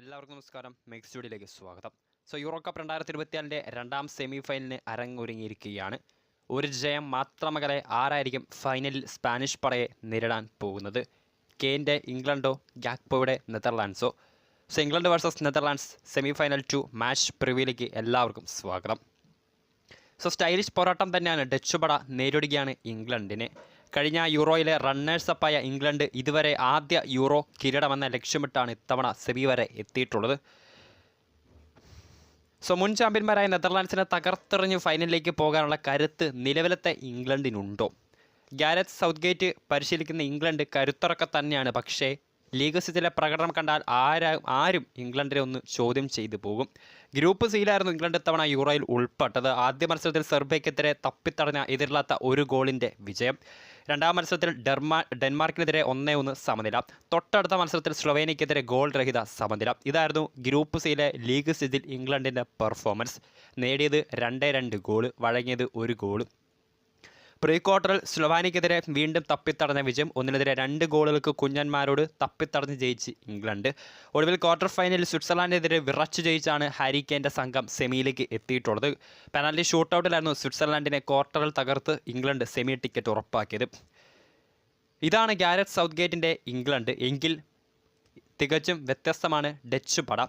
എല്ലാവർക്കും നമസ്കാരം. മെക്സ് സ്റ്റുഡിയോയിലേക്ക് സ്വാഗതം. സോ യൂറോ കപ്പ് രണ്ടായിരത്തി ഇരുപത്തിയാലിന്റെ രണ്ടാം സെമി ഫൈനലിന് അരങ്ങൊരുങ്ങിയിരിക്കുകയാണ്. ഒരു ജയം മാത്രമകലെ ആരായിരിക്കും ഫൈനലിൽ സ്പാനിഷ് പടയെ നേരിടാൻ പോകുന്നത്? കെയിന്റെ ഇംഗ്ലണ്ടോ ഗാക്പോയുടെ നെതർലാൻഡ്സോ? So England versus Netherlands semi final two match പ്രിവ്യൂയിലേക്ക് എല്ലാവർക്കും സ്വാഗതം. സോ സ്റ്റൈലിഷ് പോരാട്ടം തന്നെയാണ് ഡച്ച് പട നേരിടുകയാണ് ഇംഗ്ലണ്ടിനെ. കഴിഞ്ഞ യൂറോയിലെ റണ്ണേഴ്സ് അപ്പായ ഇംഗ്ലണ്ട് ഇതുവരെ ആദ്യ യൂറോ കിരീടമെന്ന ലക്ഷ്യമിട്ടാണ് ഇത്തവണ സെമി വരെ എത്തിയിട്ടുള്ളത്. സോ മുൻ ചാമ്പ്യന്മാരായ നെതർലാൻഡ്സിനെ തകർത്തെറിഞ്ഞ് ഫൈനലിലേക്ക് പോകാനുള്ള കരുത്ത് നിലവിലത്തെ ഇംഗ്ലണ്ടിനുണ്ടോ? ഗാരറ്റ് സൗത്ത്ഗേറ്റ് പരിശീലിക്കുന്ന ഇംഗ്ലണ്ട് കരുത്തറക്കം തന്നെയാണ്. പക്ഷേ ലീഗ് സിറ്റിലെ പ്രകടനം കണ്ടാൽ ആരാ ആരും ഇംഗ്ലണ്ടിനെ ഒന്ന് ചോദ്യം ചെയ്തു പോകും. ഗ്രൂപ്പ് സിയിലായിരുന്നു ഇംഗ്ലണ്ട് തവണ യൂറോയിൽ ഉൾപ്പെട്ടത്. ആദ്യ മത്സരത്തിൽ സെർബിയക്കെതിരെ തപ്പിത്തടഞ്ഞ എതിരില്ലാത്ത ഒരു ഗോളിന്റെ വിജയം. രണ്ടാം മത്സരത്തിൽ ഡെർമാ ഡെൻമാർക്കിനെതിരെ ഒന്നേ ഒന്ന് സമനില. തൊട്ടടുത്ത മത്സരത്തിൽ സ്ലൊവേനിയക്കെതിരെ ഗോൾ രഹിത സമനില. ഇതായിരുന്നു ഗ്രൂപ്പ് സിയിലെ ലീഗ് സ്ഥിതിയിൽ ഇംഗ്ലണ്ടിന്റെ പെർഫോമൻസ്. നേടിയത് രണ്ടേ രണ്ട് ഗോൾ വഴങ്ങിയത് ഒരു ഗോൾ. പ്രീ ക്വാർട്ടറിൽ സ്ലൊവാനിക്കെതിരെ വീണ്ടും തപ്പിത്തടഞ്ഞ വിജയം. ഒന്നിനെതിരെ രണ്ട് ഗോളുകൾക്ക് കുഞ്ഞന്മാരോട് തപ്പിത്തടഞ്ഞ് ജയിച്ച് ഇംഗ്ലണ്ട്. ഒടുവിൽ ക്വാർട്ടർ ഫൈനലിൽ സ്വിറ്റ്സർലാൻഡിനെതിരെ വിറച്ചു ജയിച്ചാണ് ഹാരിക്കേന്റെ സംഘം സെമിയിലേക്ക് എത്തിയിട്ടുള്ളത്. പെനാൽറ്റി ഷൂട്ടൗട്ടിലായിരുന്നു സ്വിറ്റ്സർലാൻഡിനെ ക്വാർട്ടറിൽ തകർത്ത് ഇംഗ്ലണ്ട് സെമി ടിക്കറ്റ് ഉറപ്പാക്കിയത്. ഇതാണ് ഗാരറ്റ് സൗത്ത്ഗേറ്റിന്റെ ഇംഗ്ലണ്ട്. എങ്കിൽ തികച്ചും വ്യത്യസ്തമാണ് ഡച്ച് പട.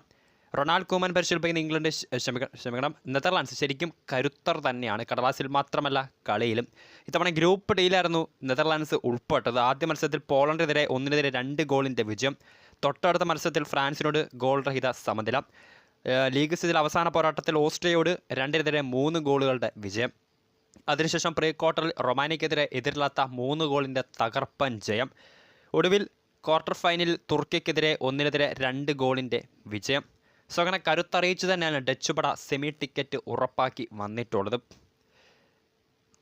റൊണാൾഡ് കൂമൻ പരിശീലിപ്പിക്കുന്ന ഇംഗ്ലണ്ട് ക്ഷമിക്കണം. നെതർലാൻഡ്സ് ശരിക്കും കരുത്തർ തന്നെയാണ്. കടലാസിൽ മാത്രമല്ല കളിയിലും. ഇത്തവണ ഗ്രൂപ്പ് ഡിയിലായിരുന്നു നെതർലാൻഡ്സ് ഉൾപ്പെട്ടത്. ആദ്യ മത്സരത്തിൽ പോളണ്ടിനെതിരെ ഒന്നിനെതിരെ രണ്ട് ഗോളിന്റെ വിജയം. തൊട്ടടുത്ത മത്സരത്തിൽ ഫ്രാൻസിനോട് ഗോൾ രഹിത സമനില ലീഗ് സ്ഥിതിയിൽ അവസാന പോരാട്ടത്തിൽ ഓസ്ട്രിയയോട് രണ്ടിനെതിരെ മൂന്ന് ഗോളുകളുടെ വിജയം. അതിനുശേഷം പ്രീ ക്വാർട്ടറിൽ റൊമാനിയക്കെതിരെ എതിരില്ലാത്ത മൂന്ന് ഗോളിന്റെ തകർപ്പൻ ജയം. ഒടുവിൽ ക്വാർട്ടർ ഫൈനലിൽ തുർക്കിക്കെതിരെ ഒന്നിനെതിരെ രണ്ട് ഗോളിന്റെ വിജയം. സോ അങ്ങനെ കരുത്തറിയിച്ച് തന്നെയാണ് ഡച്ച് പട സെമി ടിക്കറ്റ് ഉറപ്പാക്കി വന്നിട്ടുള്ളത്.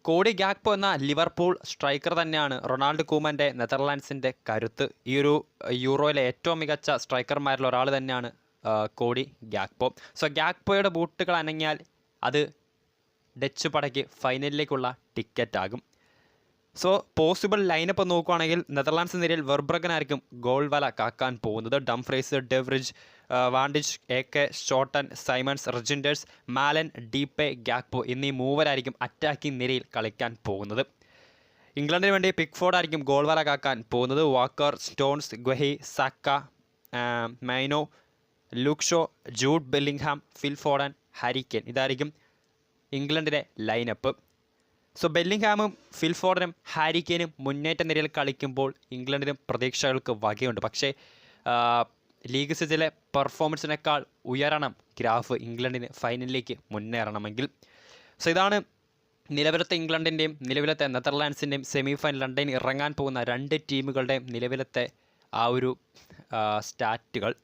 കോടി ഗാക്പോ എന്ന ലിവർപൂൾ സ്ട്രൈക്കർ തന്നെയാണ് റൊണാൾഡ് കൂമന്റെ നെതർലാൻഡ്സിന്റെ കരുത്ത്. ഈ ഒരു യൂറോയിലെ ഏറ്റവും മികച്ച സ്ട്രൈക്കർമാരിൽ ഒരാൾ തന്നെയാണ് കോടി ഗാക്പോ. സോ ഗാക്പോയുടെ ബൂട്ടുകൾ അനങ്ങിയാൽ അത് ഡച്ച് പടയ്ക്ക് ഫൈനലിലേക്കുള്ള ടിക്കറ്റ് ആകും. സോ പോസിബിൾ ലൈനപ്പ് നോക്കുകയാണെങ്കിൽ നെതർലാൻഡ്സ് നിരയിൽ വെർബ്രഗനായിരിക്കും ഗോൾ വല കാക്കാൻ പോകുന്നത്. Dumfries de Vrij van Dijk Ake Schouten Simons Reijnders Malen Depay Gakpo എന്നീ മൂവരായിരിക്കും അറ്റാക്കിംഗ് നിരയിൽ കളിക്കാൻ പോകുന്നത്. ഇംഗ്ലണ്ടിന് വേണ്ടി പിക്ഫോർഡ് ആയിരിക്കും ഗോൾ വല കാക്കാൻ പോകുന്നത്. Walker Stones Guehi Saka Mainoo Luke Shaw Jude Bellingham Phil Harry Kane Harry Kane ഇതായിരിക്കും ഇംഗ്ലണ്ടിലെ ലൈനപ്പ് സോ ബെല്ലിംഗ്ഹാമും ഫിൽഫോർഡനും ഹാരിക്കേനും മുന്നേറ്റ നിരയിൽ കളിക്കുമ്പോൾ ഇംഗ്ലണ്ടിനും പ്രതീക്ഷകൾക്ക് വകയുണ്ട്. പക്ഷേ ലീഗ് സീസിലെ പെർഫോമൻസിനേക്കാൾ ഉയരണം ഗ്രാഫ് ഇംഗ്ലണ്ടിന് ഫൈനലിലേക്ക് മുന്നേറണമെങ്കിൽ. സോ ഇതാണ് നിലവിലത്തെ ഇംഗ്ലണ്ടിന്റെയും നിലവിലത്തെ നെതർലാൻഡ്സിന്റെയും സെമി ഫൈനൽ രണ്ടിന് ഇറങ്ങാൻ പോകുന്ന രണ്ട് ടീമുകളുടെയും നിലവിലത്തെ ആ ഒരു സ്റ്റാറ്റുകൾ.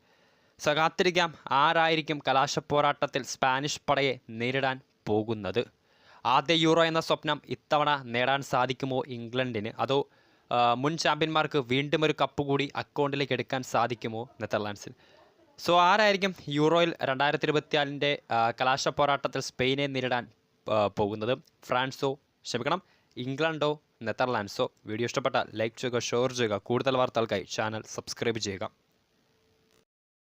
സോ കാത്തിരിക്കാം. ആരായിരിക്കും കലാശപ്പോരാട്ടത്തിൽ സ്പാനിഷ് പടയെ നേരിടാൻ പോകുന്നത്? ആദ്യ യൂറോ എന്ന സ്വപ്നം ഇത്തവണ നേടാൻ സാധിക്കുമോ ഇംഗ്ലണ്ടിന്? അതോ മുൻ ചാമ്പ്യന്മാർക്ക് വീണ്ടും ഒരു കപ്പ് കൂടി അക്കൗണ്ടിലേക്ക് എടുക്കാൻ സാധിക്കുമോ നെതർലാൻഡ്സിന്? സോ ആരായിരിക്കും യൂറോയിൽ രണ്ടായിരത്തി ഇരുപത്തിനാലിന്റെ കലാശ പോരാട്ടത്തിൽ സ്പെയിനെ നേരിടാൻ പോകുന്നത്? ഫ്രാൻസോ ക്ഷമിക്കണം ഇംഗ്ലണ്ടോ നെതർലാൻഡ്സോ? വീഡിയോ ഇഷ്ടപ്പെട്ടാൽ ലൈക്ക് ചെയ്യുക ഷെയർ ചെയ്യുക. കൂടുതൽ വാർത്തകൾക്കായി ചാനൽ സബ്സ്ക്രൈബ് ചെയ്യുക.